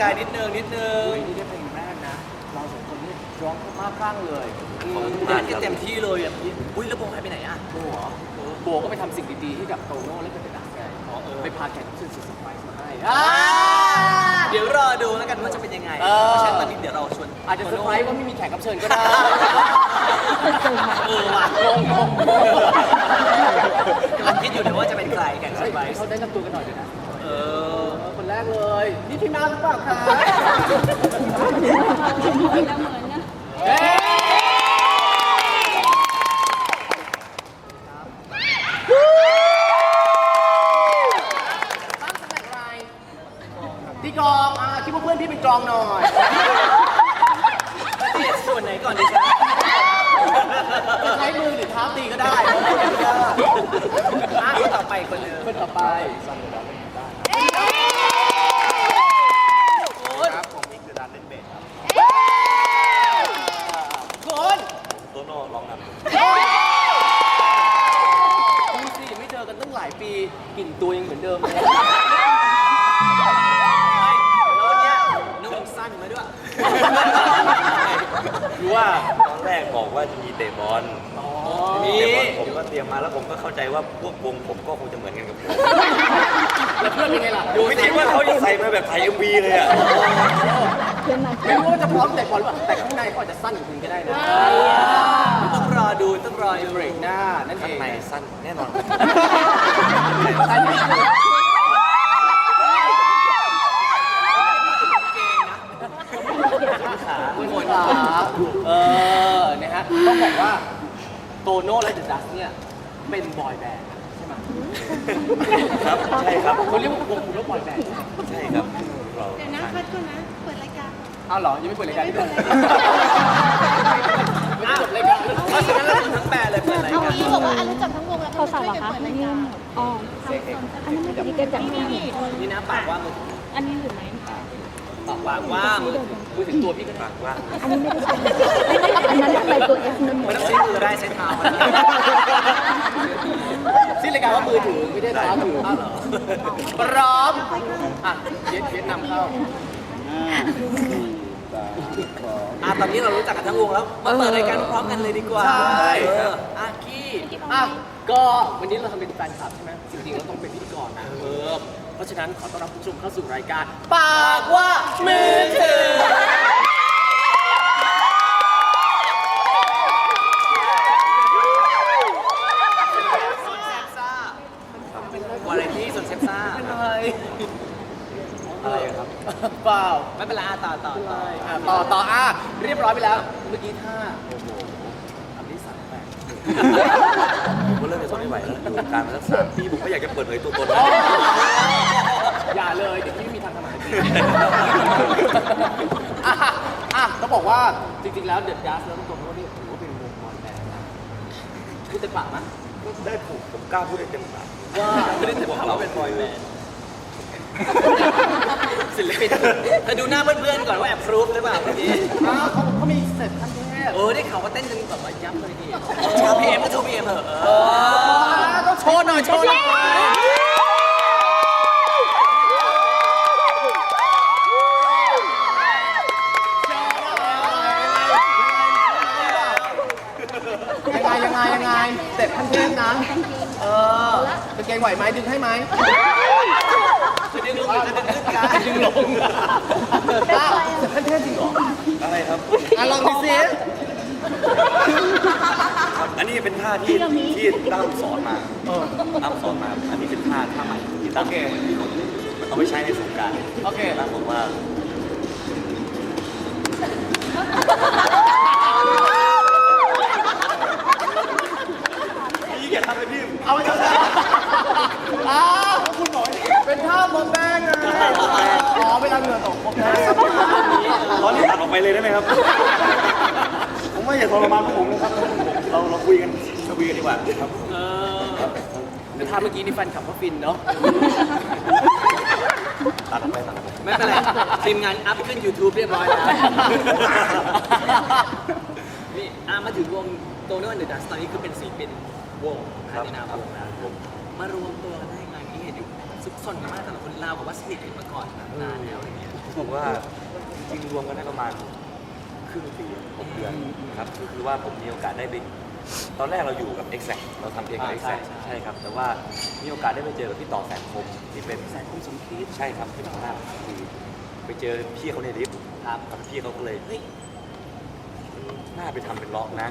กกำลังกายนิดนึงนิดนึงนี่ได้เพลงแรกนะเราสองคนนี่ร้องมากคลั่งเลยเต้นกันเต็มที่เลยอะพี่อุ้ยแล้ววงหายไปไหนอะโบเหรอโบก็ไปทำสิ่งดีๆให้กับโตโน่และเป็นดักแกไปพาแขกรับเชิญสุดสบายมาให้อ่า เดี๋ยวรอดูแล้วกันว่าจะเป็นยังไงเออ เพราะฉะนั้นตอนนี้เดี๋ยวเราชวนอาจจะเซอร์ไพรส์ว่าไม่มีแขกรับเชิญก็ได้ เออว่ะงงงง กำลังคิดอยู่เลยว่าจะเป็นใครกันใช่เฮ้ยไหมให้เขาได้นำตัวกันหน่อยเดี๋ยวนะ เอเอออคนแร กเลย นี่ทีมงานหรือเปล่าคะเฮ้ยตั้งตำแหน่งอะไรที่กองอ่าคิดว่าเพื่อนพี่เป็นกองหน่อย นี่ส่วนไหนก่อนดีจ๊ะ จะใช้มือหรือเท้าตีก็ได้ อะคนต่อไปคนหนึง คนต่อไป ครับผมนี่คือร้านเล่นเบสครับ คน โตโน่ร้องนำ ดูสิไม่เจอกันตั้งหลายปีกลิ่นตัวยังเหมือนเดิมเลย แล้วเนี่ยนุ่งสั้นมาด้วย คือว่าตอนแรกบอกว่าจะมีเตะบ อลนี่เตะบอลผมก็เตรียมมาแล้วผมก็เข้าใจว่าพวกวงผมก็คงจะเหมือนกันกับผมแล้วเพื่อนเป็นไงล่ะดูไม่คิดว่าเขาจะใส่มาแบบไทยเอ็มวีเลยอะไม่รู้ว่าจะพร้อมแต่ก่อนหรือเปล่าแต่ข้างในเขาอาจจะสั้นกว่าคุณก็ได้นะต้องรอดูต้องรอดูเบรกหน้านั่นเอข้างงในสั้นแน่นอนสั้นนิดนึงขาคุณหมดขาเออนะฮะ ต้องบอกว่าโตโน่และเดอะดัสเนี่ยเป็นบอยแบนด์ใช่ไหมครับ ใช่ครับเขาเรียกว่าวงคุณว่าบอยแบนด์ใช่ครับเราเดี๋ยวนะคัดก่อนนะ เปิดรายการอ้าวเหรอ ยังไม่เปิดรายการไม่ด้วเปิยดรายการไม่ได้จบรายการเพราะฉะนั้นเราทั้งแบรนด์เลยเปิดอะไรเอากันงี้บอกว่าอันรู้จักทั้งวงแล้วโทรศัพท์เหรอคะเปิดรายนี่การอ๋อ อันนั้นไม่ดีกันจากที่นี่นี่นะปากว่ามืออันนี้อยู่ไหน ปากว่ามือพูดถึงตัวพี่ก็ได้ฝากว่าอันนี้ไม่ได้ใช้อันนั้นอะไรตัวเอฟนั่นหมไม่ดต้องใช้มือได้ใช้เท้ามันสิ้นรายการว่ามือถือไม่ได้เท้าถืออ้าวเหรอพร้อมอะเย็ดเย็ดนำเข้าอะตอนนี้เรารู้จักกันทั้งวงแล้ว มาเปิดรายการพร้อมกันเลยดีกว่าใช่อออะกี้อะ ก็วันนี้เราทำเป็นแฟนคลับใช่ไหมจริงๆเราต้องเป็นพิธีกรนะเออเพราะฉะนั้นขอต้อนรับผู้ชมเข้าสู่รายการ ปากว่ามือถือสุดแซ่บซ่าวาไรตี้สุดแซ่บซ่าอะไรอะไรครับเปล่าไม่เป็นไรอะต่อต่อต่ออะต่อต่ออะเรียบร้อยไปแล้ว เมื่อกี้ท่าโอ้โหทำที่สามแปดผมก็ เริ่มจะทนไม่ไหวแล้วอยู่วงการมาสักสามปีผมก็อยากจะเปิดเผยตัวตนอย่าเลยเดี๋ยวพี่ไม่มีทางทำอาหารกินอะอะต้องบอกว่าจริงๆแล้วเดอะดัสแล้วตรงๆนี่ถือว่าเป็นวงบอลแบนด์นะพูดเต็มปากไหมได้ถูกผมกล้าพูดได้เต็มปากว่าไม่ได้แต่บอกว่าเป็นบอยแบนด์ศิลปินเธอดูหน้าเพื่อนๆก่อนว่าแอบพรูฟหรือเปล่าเมื่อกี้อ้าวเขาเขามีสเต็ปขั้นเทพ เออได้ข่าวว่าเต้นกันแบบว่ายับเลยดิชาวพีเอ็มก็ทูพีเอ็มเหอะเอ เอ อ อต้องโชว์หน่อยโชว์หน่อยยังไงยังไงยังไงสเต็ปขั้นเทพนะ เออกางเกงไหวไหมดึงให้ไหม จะดึงลงหรือ จึงลงอ้าวขั้นเทพจริงเหรอ อะไรครับ อะลองดูสิอันนี้เป็นท่าที่ที่ตั้มสอนมาตั้มสอนมา อันนี้เป็นท่าท่าใหม่ที่ตั้มเอาไปใช้ในสงกรารโอเค ตั้มบอกว่า พี่อย่าทำเลยพี่ เอาไปทำอ้าวคุณหมอเป็นท่าบอมแบงไงอ๋อเวลาเหงื่อตกบอมแบง ตอนนี้ตัดออก ไปเลยได้ไหมครับ ผมว่าอย่าทรมานพวกผมเลยครับเราเราคุยกันเราคุยกันดีกว่าครับ เออแต่ท่าเมื่อกี้นี่แฟนขับเขาฟินเนาะ ตัดออกไปตัดออกไปไม่เป็นไรทีมงานอัพขึ้น YouTube เรียบร้อยแล้วนี่อะมาถึงวงโตโน่เดอะดัสตอนนี้คือเป็นศิลปิน วงครับในนามวงแล้วผมมารวมตัวกันได้ยังไงที่เห็นอยู่ซุกซนกันมากแต่ละคนเราวบอกว่าสนิทกันมาก่อนแบบนานแล้วอะไรเงี้ยผมว่าจริงๆรวมกันได้ประมาณครึ่งปีหกเดือนครับคือคือว่าผมมีโอกาสได้ไปตอนแรกเราอยู่กับ e x a c t เราทำเพลงกับ e x a c t ใช่ครับ แต่ว่ามีโอกาสได้ไปเจอกับพี่ต่อแสนคมที่เป็นแสนคมสมคิดใช่ครับเป็นหัวหน้าทีไปเจอพี่เขาในลิฟต์ครับแล้วพี่เขาก็เลยเฮ้ยมันน่าไปทำเป็นล็อกนะ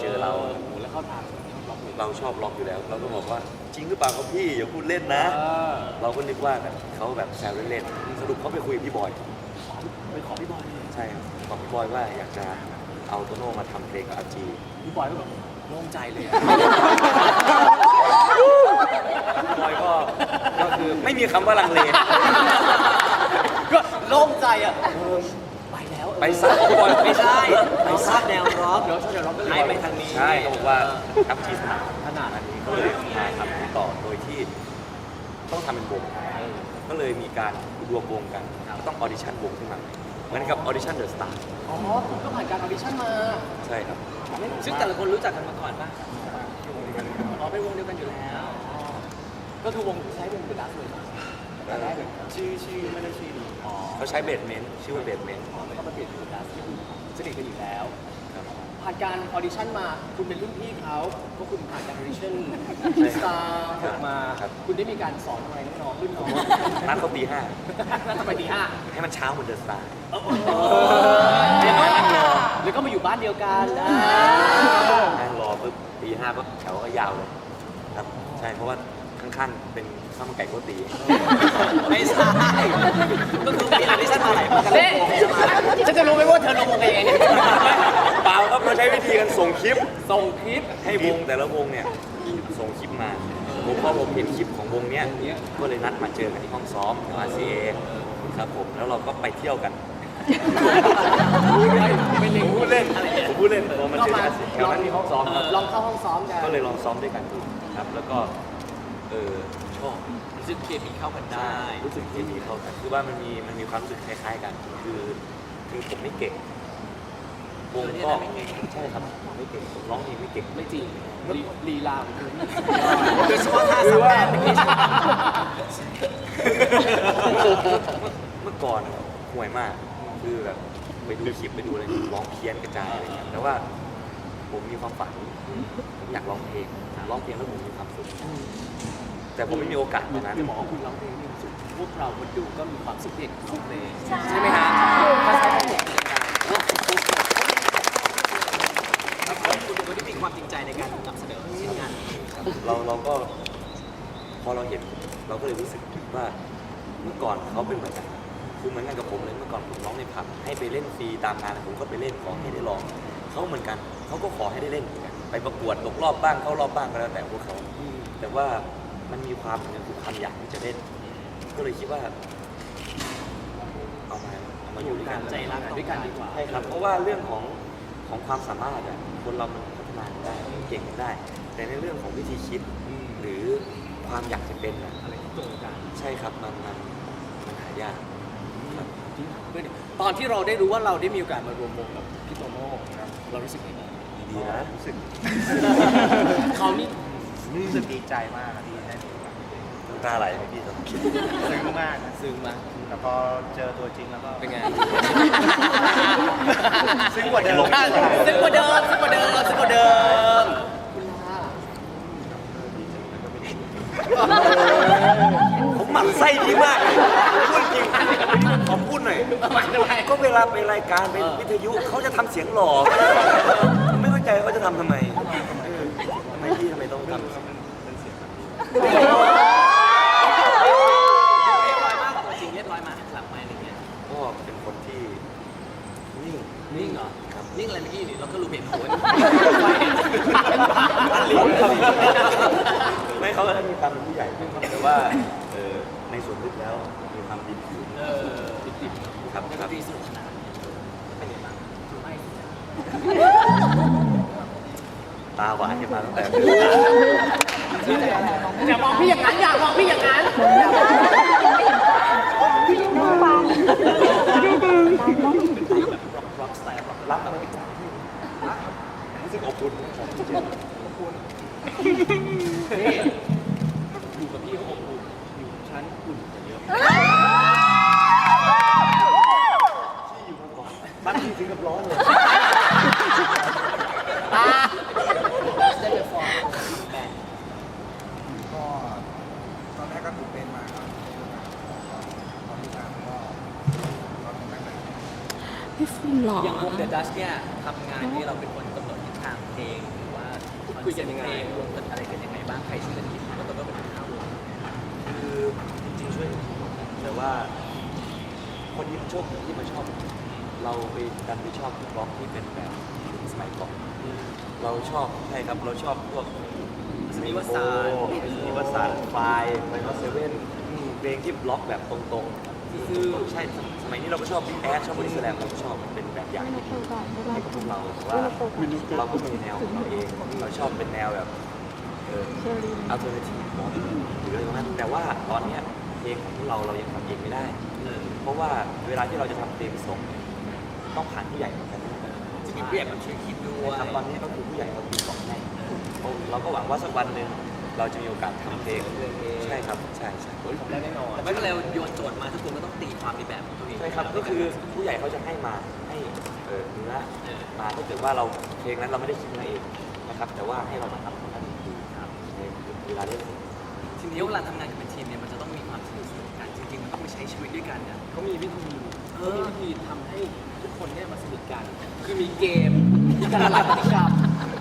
เจอเรา แล้วเข้าทางล็อก เลยเราชอบล็อกอยู่แล้ว เราก็บอกว่าจริงหรือเปล่าครับพี่อย่าพูดเล่นนะเออเราก็นึกว่าแบบเขาแบบแซวเล่นๆสรุปเขาไปคุยกับพี่บอย ไปขอพี่บอยเลยใช่ครับบอกพี่บอยว่าอยากจะเอาโตโน่มาทำเพลงกับอาจีพี่บอยก็แบบโล่งใจเลยอะ พี่บอยก็ก็คือไม่มีคำว่าลังเล ก็โล่งใจอะเออ ไปแล้วไปซะพี่บอยไม่ใช่เราชอบแนวร็อกเดี๋ยวเดี๋ยวเราก็เลยให้ไปทางนี้ใช่เขาบอกว่าอัพจีถนัดขนาดอันนี้ก็เลยมาทำที่ต่อโดยที่ต้องทำเป็นวงก็เลยมีการรวมวงกันก็ต้องออดิชั่นวงขึ้นมาเหมือนกับออดิชั่นเดอะสตาร์อ๋อคุณก็ผ่านการออดิชั่นมาใช่ครับ ซึ่งแต่ละคนรู้จักกันมาก่อนป่ะอ๋อเป็นวงเดียวกันอยู่แล้ว ก็คือวงใช้วงเดอะดัสเลยแต่แรกเลย ชื่อชื่อไม่ได้ชื่อนี้อ๋อเขาใช้เบสเมนต์ชื่อว่าเบสเมนต์แล้วก็มาเปลี่ยนเป็นเดอะดัสสนิทกันอยู่แล้วครับผ่านการออดิชั่นมาคุณเป็นรุ่นพี่เขาเพราะคุณผ่านการออดิชั่นสตาร์ออกมา คุณได้มีการสอนอะไรน้องๆรุ่นน้องนัดเขาตีห้าน่าจะไปตีห้าให้มันเช้าเหมือนเดอะสตาร์แล้วก็แล้วก็มาอยู่บ้านเดียวกันอ่านั่งรอปุ๊บตีห้าปุ๊บแถวก็ยาวเลยครับใช่เพราะว่า ข้างๆ เป็นข้าวมันไก่โกตีไม่ใช่ก็คือไปออดิชั่นมาหลายคนกันเลเน่ยฉันจะรู้ไหมว่าเธอลงวงเองเนี่ยเปล่าครับเราใช้วิธีการส่งคลิป ส่งคลิปให้วงแต่ละวงเนี่ยส่งคลิปมาผมพอผมเห็นคลิปของวงเนี้ยก็เลยนัดมาเจอกันที่ห้องซ้อมแถว RCA ครับผมแล้วเราก็ไปเที่ยวกันไม่เล็งผมพูดเล่นผมพูดเล่นพอมาเจอกันแถวนั้นที่ห้องซ้อมครับลองเข้าห้องซ้อมกันก็เลยลองซ้อมด้วยกันดูครับแล้วก็เออชอบรู้สึกเคมีเข้ากันได้ รู้สึกเคมีเข้ากันคือว่ามันมีมันมีความรู้สึกคล้าย ๆ กัน คือคือผมไม่เก่งวงก็ใช่ครับไม่เก่งผมร้องเพลงไม่เก่งไม่จริงลีลีลาของคุณโดยเฉพาะท่าสามแต้มเมื่อกี้เมื่อก่อนห่วยมากคือแบบไปดูคลิปไปดูอะไรร้องเพี้ยนกระจายอะไรเงี้ยแต่ว่าผมมีความฝัน ผมอยากร้องเพลงร้องเพลงแล้วผมมีความสุขแต่ผมไม่มีโอกาสตรงนั้นจะบอกว่าคุณร้องเพลงมีความสุขพวกเราคนดูก็มีความสุขเด็กร้องเพลงใช่ใช่ไหมฮะถ้าใช้ทั้งหมดแล้วก็คุณเป็นคนที่มีความจริงใจในการนำเสนอชิ้นงานนี้เราเราก็พอเราเห็นเราก็เลยรู้สึกว่าเมื่อก่อนเขาเป็นเหมือนกันคือเหมือนกันกับผมเลยเมื่อก่อนผมร้องในผับให้ไปเล่นฟรีตามงานผมก็ไปเล่นขอให้ได้ร้องเขาเหมือนกันเขาก็ขอให้ได้เล่นเหมือนกัน ไปประกวดตกรอบบ้างเข้ารอบบ้างก็แล้วแต่พวกเขา แต่ว่ามันมีความเหมือนกันคือความอยากที่จะเล่น ก็เลยคิดว่า เอามาเอามาอยู่ด้วยกันใจรักด้วยกันดีกว่าใช่ครับ เพราะว่าเรื่องของของความสามารถอะคนเรามันพัฒนาได้เก่งกันได้ แต่ในเรื่องของวิธีคิดหรือความอยากจะเป็นอะอะไรที่ตรงกันใช่ครับมันมันมันหายากครับ ตอนที่เราได้รู้ว่าเราได้มีโอกาสมารวมวงกับพี่โตโน่นะครับเรารู้สึกยังไง ดีๆนะรู้สึกเขานี่รู้สึกดีใจมากอะที่ได้น้ำตาไหลไหมพี่ตอนคิดซึ้งมากอะซึ้งมาแต่พอเจอตัวจริงแล้วก็เป็นไง ซึ้งกว่าเดิมซึ้งกว่าเดิมซึ้งกว่าเดิมซึ้งกว่าเดิมผมหมั่นไส้พี่มากเลยพูดจริงขอพูดหน่อยทำไมทำไมก็เวลาไปรายการไปวิทยุเขาจะทำเสียงหล่อ ทำทำไมเออทำไมพี่ทำไมต้องทำ เรียบร้อยมากตัวจริงเรียบร้อยมากหลังไปอะไรเงี้ยก็เป็นคนที่นิ่งนิ่งเหรอครับนิ่งอะไรเมื่อกี้นี่เราก็รู้เห็นโหนไม่เขาจะมีความเป็นผู้ใหญ่แต่ว่าเออในส่วนลึกแล้วมีความดิบอยู่เออดิบครับแล้วคก็รับ ดีสนุกสนานเป็นยังไงบ้างไม่ ตาหวานกันมาตั้งแต่ อย่ามองพี่อย่างนั้นอย่ามองพี่อย่างนั้นน้องบางร็อกสไตล์ร็อกรักมันสึกอบอุ่นครับนี่อยู่ ๆพี่ฝุ่นหล่ออย่างวงเดอะดัชเนี่ยทำงานที่เราเป็นคนกำหนดทิศทางเพลงหรือว่าคุยกันยังไงรวมกันอะไรกันยังไงบ้างใครช่วยกันคิดแล้วก็เป็นข่าวคือจริงๆช่วยกันคิดแต่ว่า คนที่มันโชคดีที่มาชอบ เราไปดันไปชอบร็อกที่เป็นแบบสมัยก่อนเราชอบใช่ครับเราชอบพวกสนิวสารนิวสารไฟไฟนอลเซเว่นเพลงที่บล็อกแบบตรงๆคือใช่สมั ยนี้เราก็ชอบบิ๊กแอดชอบบริสแลมเราก็ชอบเป็นแบบอย่างที่ดีให้กับพวกเราแต่ว่าเราก็มีแนวของเราเองเราชอบเป็นแนวแบบเอออัลเทอร์เนทีฟหรืออะไรประมาณนั้นแต่ว่าตอนเนี้ยเพลงของพวกเราเรายังทำเองไม่ได้เพราะว่าเวลาที่เราจะทำเพลงส่งต้องผ่านผู้ใหญ่เหมือนกันจะมีเปรียบกับช่วยคิดด้วยตอนนี้ก็คือผู้ใหญ่เราตีกล่องให้เราก็หวังว่าสักวันหนึ่ง เราจะมีโอกาสทำเพลงใช่ครับใช่ใช่ทำได้แน่นอนแต่ไม่เป็นไรโยนโจทย์มาทุกคนก็ต้องตีความในแบบของตัวเองใช่ครับก็คือผู้ใหญ่เขาจะให้มาให้เออเนื้อมาถ้าเกิดว่าเราเพลงนั้นเราไม่ได้คิดมาเองนะครับ แต่ว่าให้เรามาทำให้มันดีครับในเวลาเล่นทีนี้เวลาทำงานกันเป็นทีมเนี่ยมันจะต้องมีความสนุกสนานกันจริงๆมันต้องไปใช้ชีวิตด้วยกันเนี่ยเขามีวิธีเขามีวิธีทำให้ทุกคนเนี่ยมาสนิทกัน คือมีเกมมีการละลายพฤติกรรม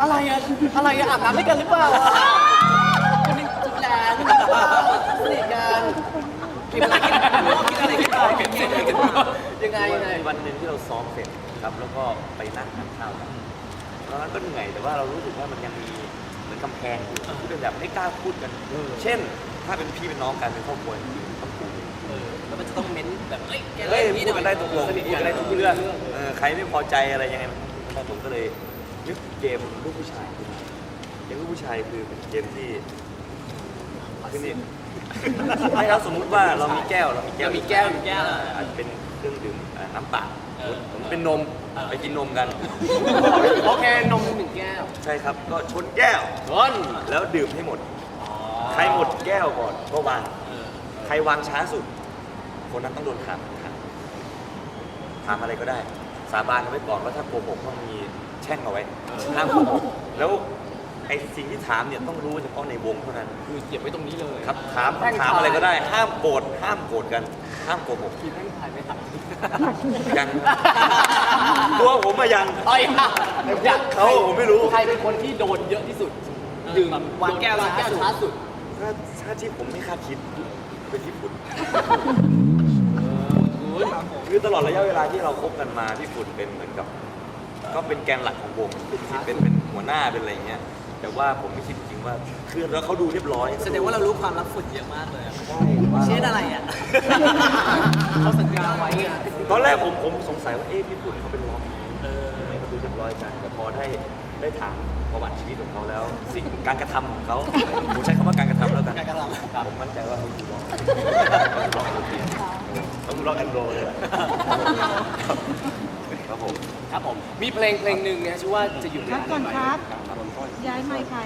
อะไรอะอะไรอะอาบน้ำด้วยกันหรือเปล่าอะคนห นึงจุดแรงคนสนิทกันกินอะไรกินกินอะไรกินอะไรกินอะไรกินอะไรยังไงยังไงวันหนึ่งที่เราซ้อมเสร็จครับ แล้วก็ไปนั่งทานข้าวกันตอนนั้นก็เหนื่อยแต่ว่าเรารู้สึกว่ามันยังมีเหมือนกำแพงอยู่ที่เป็นแบบไม่กล้าพูดกัน เช่น ถ้าเป็นพี่เป็นน้องกันเป็นครอบครัวจริงต้องพูดเออแล้วมันจะต้องเม้นแบบเอ้ยแกเฮ้ยล่นอย่างพูดกันได้ทุกวงสนิทพูดกันได้ทุกเรื่องเออใครไม่พอใจอะไรยังไงมันผมก็เลยนึกเกมลูกผู้ชายเกมลูกผู้ชายคือเป็นเกมที่ คือนี่ให้เราสมมุติว่าเรามีแก้วเรามีแก้วเรามีแก้วแก้วอะอาจจะเป็นเครื่องดื่มเอ่อน้ำเปล่าเออ ผมเป็นนมไปกินนมกัน โอเคนมหนึ่งแก้วใช่ครับก็ชนแก้วต้นแล้วดื่มให้หมด ใครหมดแก้วก่อนก็วาง ใครวางช้าสุด คนนั้นต้องโดนถามคำถามถามอะไรก็ได้ สาบานเอาไว้ก่อนว่าถ้าโกหกต้องมีแช่งเอาไว้ห้ามโกหกแล้วไอ้สิ่งที่ถามเนี่ยต้องรู้เฉพาะในวงเท่านั้น คือเก็บไว้ตรงนี้เลยครับถามแท่งถามอะไรก็ได้ ห้ามโกรธห้ามโกรธกันห้ามโกหกคือแท่งถ่ายไม่ตัดยัง ตัวผมอะยัง เอ้ยอยากเขาผมไม่รู้ ใครเป็นคนที่โดนเยอะที่สุดดื่มวางแก้ววางแก้วช้าช้าสุสุดดถ้าถ้าที่ผมไม่คาดคิดเป็นญี่ปุ่นคือตลอดระยะเวลาที่เราคบกันมาพี่ฝุ่นเป็นเหมือนกับ ก็เป็นแกนหลักของวงที่เป็นเป็นหัวหน้าเป็นอะไรอย่างเงี้ย แต่ว่าผมไม่คิดจริงๆว่าคือแล้วเขาดูเรียบร้อยแสดงว่าเรารู้ความลับฝุ่นเยอะมากเลยอะใช่ว่าเช่นอะไรอะ เขาสัญญาไว้ไงตอนแรกผมผมสงสัยว่าเอ๊ะพี่ฝุ่นเขาเป็นล็อกเออทำไมเขาดูเรียบร้อยจังแต่พอได้ได้ถามประวัติชีวิตของเขาแล้ว สิ่งการกระทำของเขาผมใช้คำว่าการกระทำแล้วกันการกระทำ ผมมั่นใจว่าเขาดูล็อกเขาดูล็อกแอนโรเลยแหละครับผม ครับผม มีเพลงเพลงหนึ่งนะชื่อว่าจะอยู่ในครับก่อนครับ ย้ายไมค์ค่ะ